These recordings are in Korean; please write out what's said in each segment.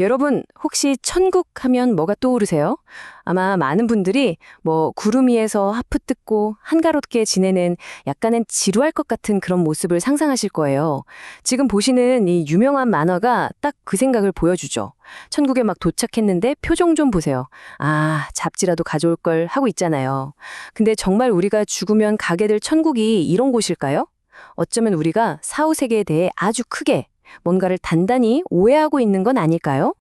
여러분, 혹시 천국 하면 뭐가 떠오르세요? 아마 많은 분들이 뭐 구름 위에서 하프 뜯고 한가롭게 지내는 약간은 지루할 것 같은 그런 모습을 상상하실 거예요. 지금 보시는 이 유명한 만화가 딱 그 생각을 보여주죠. 천국에 막 도착했는데 표정 좀 보세요. 아, 잡지라도 가져올 걸 하고 있잖아요. 근데 정말 우리가 죽으면 가게 될 천국이 이런 곳일까요? 어쩌면 우리가 사후세계에 대해 아주 크게 뭔가를 단단히 오해하고 있는 건 아닐까요?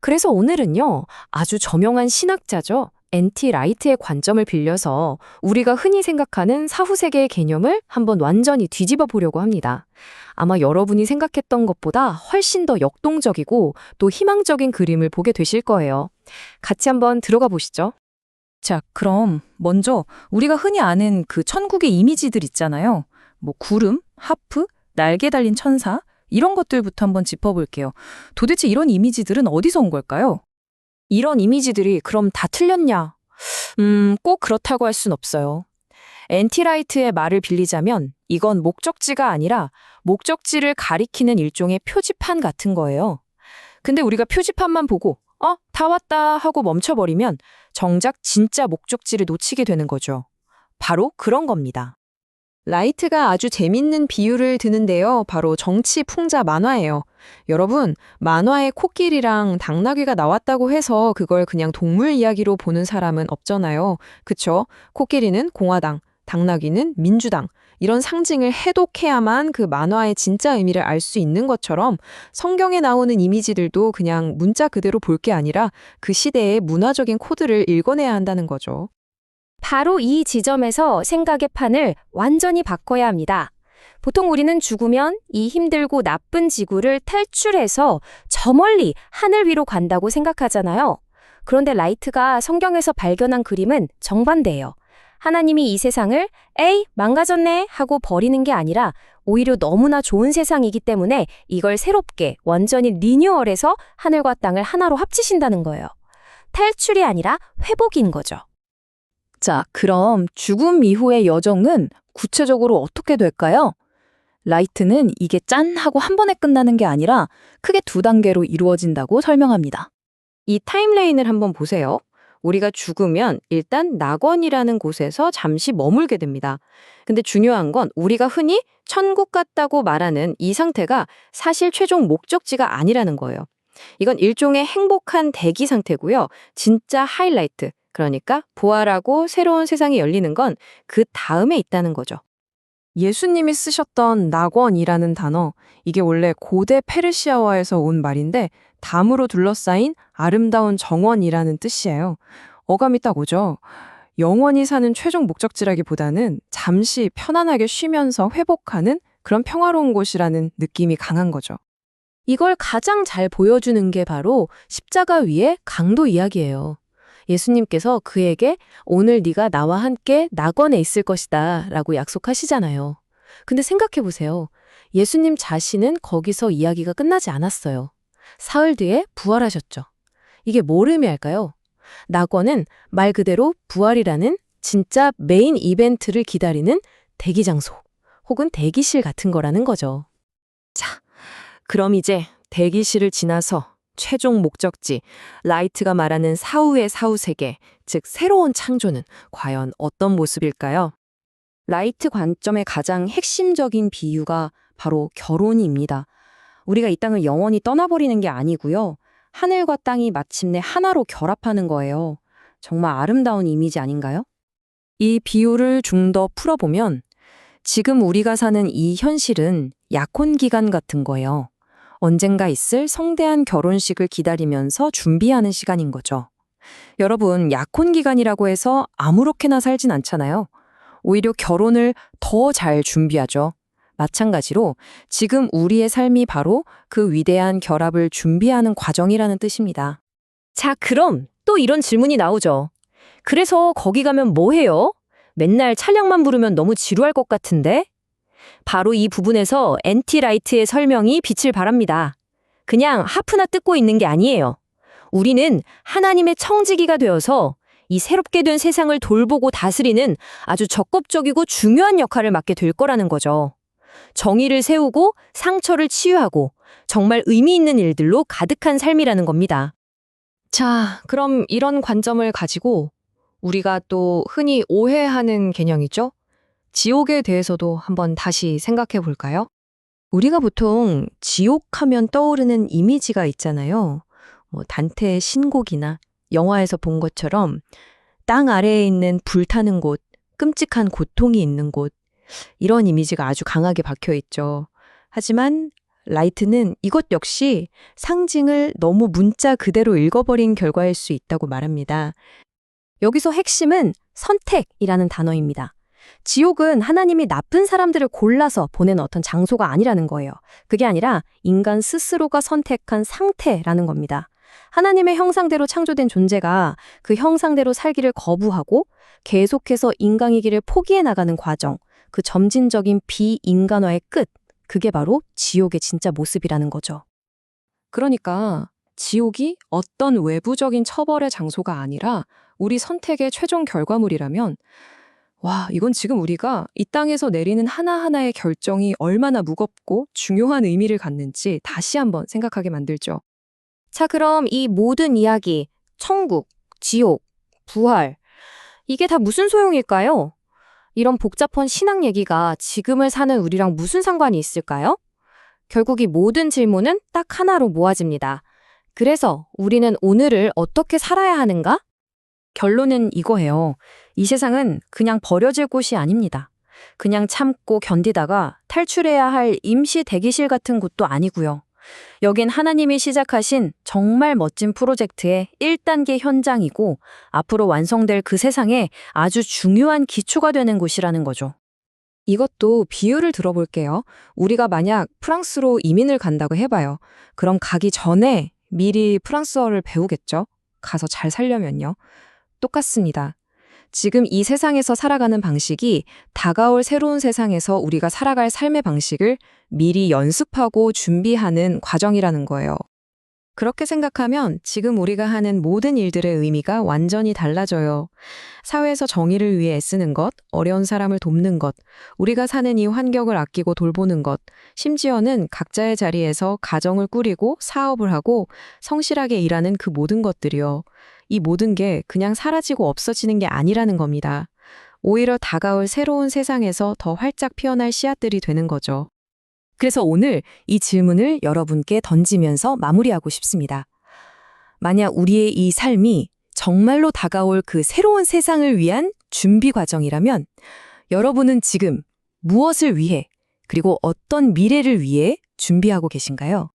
그래서 오늘은요, 아주 저명한 신학자죠. NT 라이트의 관점을 빌려서 우리가 흔히 생각하는 사후세계의 개념을 한번 완전히 뒤집어 보려고 합니다. 아마 여러분이 생각했던 것보다 훨씬 더 역동적이고 또 희망적인 그림을 보게 되실 거예요. 같이 한번 들어가 보시죠. 자, 그럼 먼저 우리가 흔히 아는 그 천국의 이미지들 있잖아요. 뭐 구름, 하프, 날개 달린 천사 이런 것들부터 한번 짚어볼게요. 도대체 이런 이미지들은 어디서 온 걸까요? 이런 이미지들이 그럼 다 틀렸냐? 음, 꼭 그렇다고 할 순 없어요. 엔티라이트의 말을 빌리자면 이건 목적지가 아니라 목적지를 가리키는 일종의 표지판 같은 거예요. 근데 우리가 표지판만 보고 어, 다 왔다 하고 멈춰버리면 정작 진짜 목적지를 놓치게 되는 거죠. 바로 그런 겁니다. 라이트가 아주 재밌는 비유를 드는데요. 바로 정치 풍자 만화예요. 여러분, 만화에 코끼리랑 당나귀가 나왔다고 해서 그걸 그냥 동물 이야기로 보는 사람은 없잖아요. 그쵸? 코끼리는 공화당, 당나귀는 민주당. 이런 상징을 해독해야만 그 만화의 진짜 의미를 알 수 있는 것처럼 성경에 나오는 이미지들도 그냥 문자 그대로 볼 게 아니라 그 시대의 문화적인 코드를 읽어내야 한다는 거죠. 바로 이 지점에서 생각의 판을 완전히 바꿔야 합니다. 보통 우리는 죽으면 이 힘들고 나쁜 지구를 탈출해서 저 멀리 하늘 위로 간다고 생각하잖아요. 그런데 라이트가 성경에서 발견한 그림은 정반대예요. 하나님이 이 세상을 에이 망가졌네 하고 버리는 게 아니라 오히려 너무나 좋은 세상이기 때문에 이걸 새롭게 완전히 리뉴얼해서 하늘과 땅을 하나로 합치신다는 거예요. 탈출이 아니라 회복인 거죠. 자, 그럼 죽음 이후의 여정은 구체적으로 어떻게 될까요? 라이트는 이게 짠 하고 한 번에 끝나는 게 아니라 크게 두 단계로 이루어진다고 설명합니다. 이 타임라인을 한번 보세요. 우리가 죽으면 일단 낙원이라는 곳에서 잠시 머물게 됩니다. 근데 중요한 건 우리가 흔히 천국 같다고 말하는 이 상태가 사실 최종 목적지가 아니라는 거예요. 이건 일종의 행복한 대기 상태고요. 진짜 하이라이트, 그러니까 부활하고 새로운 세상이 열리는 건 그 다음에 있다는 거죠. 예수님이 쓰셨던 낙원이라는 단어, 이게 원래 고대 페르시아어에서 온 말인데 담으로 둘러싸인 아름다운 정원이라는 뜻이에요. 어감이 딱 오죠. 영원히 사는 최종 목적지라기보다는 잠시 편안하게 쉬면서 회복하는 그런 평화로운 곳이라는 느낌이 강한 거죠. 이걸 가장 잘 보여주는 게 바로 십자가 위의 강도 이야기예요. 예수님께서 그에게 오늘 네가 나와 함께 낙원에 있을 것이다 라고 약속하시잖아요. 근데 생각해 보세요. 예수님 자신은 거기서 이야기가 끝나지 않았어요. 사흘 뒤에 부활하셨죠. 이게 뭘 의미할까요? 낙원은 말 그대로 부활이라는 진짜 메인 이벤트를 기다리는 대기 장소 혹은 대기실 같은 거라는 거죠. 자, 그럼 이제 대기실을 지나서 최종 목적지, 라이트가 말하는 사후의 사후 세계, 즉 새로운 창조는 과연 어떤 모습일까요? 라이트 관점의 가장 핵심적인 비유가 바로 결혼입니다. 우리가 이 땅을 영원히 떠나버리는 게 아니고요. 하늘과 땅이 마침내 하나로 결합하는 거예요. 정말 아름다운 이미지 아닌가요? 이 비유를 좀 더 풀어보면 지금 우리가 사는 이 현실은 약혼 기간 같은 거예요. 언젠가 있을 성대한 결혼식을 기다리면서 준비하는 시간인 거죠. 여러분, 약혼 기간이라고 해서 아무렇게나 살진 않잖아요. 오히려 결혼을 더 잘 준비하죠. 마찬가지로 지금 우리의 삶이 바로 그 위대한 결합을 준비하는 과정이라는 뜻입니다. 자, 그럼 또 이런 질문이 나오죠. 그래서 거기 가면 뭐 해요? 맨날 찬양만 부르면 너무 지루할 것 같은데? 바로 이 부분에서 엔티라이트의 설명이 빛을 발합니다. 그냥 하프나 뜯고 있는 게 아니에요. 우리는 하나님의 청지기가 되어서 이 새롭게 된 세상을 돌보고 다스리는 아주 적극적이고 중요한 역할을 맡게 될 거라는 거죠. 정의를 세우고 상처를 치유하고 정말 의미 있는 일들로 가득한 삶이라는 겁니다. 자, 그럼 이런 관점을 가지고 우리가 또 흔히 오해하는 개념이죠? 지옥에 대해서도 한번 다시 생각해 볼까요? 우리가 보통 지옥하면 떠오르는 이미지가 있잖아요. 뭐 단테의 신곡이나 영화에서 본 것처럼 땅 아래에 있는 불타는 곳, 끔찍한 고통이 있는 곳, 이런 이미지가 아주 강하게 박혀 있죠. 하지만 라이트는 이것 역시 상징을 너무 문자 그대로 읽어버린 결과일 수 있다고 말합니다. 여기서 핵심은 선택이라는 단어입니다. 지옥은 하나님이 나쁜 사람들을 골라서 보낸 어떤 장소가 아니라는 거예요. 그게 아니라 인간 스스로가 선택한 상태라는 겁니다. 하나님의 형상대로 창조된 존재가 그 형상대로 살기를 거부하고 계속해서 인간이기를 포기해 나가는 과정, 그 점진적인 비인간화의 끝, 그게 바로 지옥의 진짜 모습이라는 거죠. 그러니까 지옥이 어떤 외부적인 처벌의 장소가 아니라 우리 선택의 최종 결과물이라면 와, 이건 지금 우리가 이 땅에서 내리는 하나하나의 결정이 얼마나 무겁고 중요한 의미를 갖는지 다시 한번 생각하게 만들죠. 자, 그럼 이 모든 이야기, 천국, 지옥, 부활, 이게 다 무슨 소용일까요? 이런 복잡한 신앙 얘기가 지금을 사는 우리랑 무슨 상관이 있을까요? 결국 이 모든 질문은 딱 하나로 모아집니다. 그래서 우리는 오늘을 어떻게 살아야 하는가? 결론은 이거예요. 이 세상은 그냥 버려질 곳이 아닙니다. 그냥 참고 견디다가 탈출해야 할 임시 대기실 같은 곳도 아니고요. 여긴 하나님이 시작하신 정말 멋진 프로젝트의 1단계 현장이고 앞으로 완성될 그 세상에 아주 중요한 기초가 되는 곳이라는 거죠. 이것도 비유를 들어볼게요. 우리가 만약 프랑스로 이민을 간다고 해봐요. 그럼 가기 전에 미리 프랑스어를 배우겠죠? 가서 잘 살려면요. 똑같습니다. 지금 이 세상에서 살아가는 방식이 다가올 새로운 세상에서 우리가 살아갈 삶의 방식을 미리 연습하고 준비하는 과정이라는 거예요. 그렇게 생각하면 지금 우리가 하는 모든 일들의 의미가 완전히 달라져요. 사회에서 정의를 위해 애쓰는 것, 어려운 사람을 돕는 것, 우리가 사는 이 환경을 아끼고 돌보는 것, 심지어는 각자의 자리에서 가정을 꾸리고 사업을 하고 성실하게 일하는 그 모든 것들이요. 이 모든 게 그냥 사라지고 없어지는 게 아니라는 겁니다. 오히려 다가올 새로운 세상에서 더 활짝 피어날 씨앗들이 되는 거죠. 그래서 오늘 이 질문을 여러분께 던지면서 마무리하고 싶습니다. 만약 우리의 이 삶이 정말로 다가올 그 새로운 세상을 위한 준비 과정이라면 여러분은 지금 무엇을 위해 그리고 어떤 미래를 위해 준비하고 계신가요?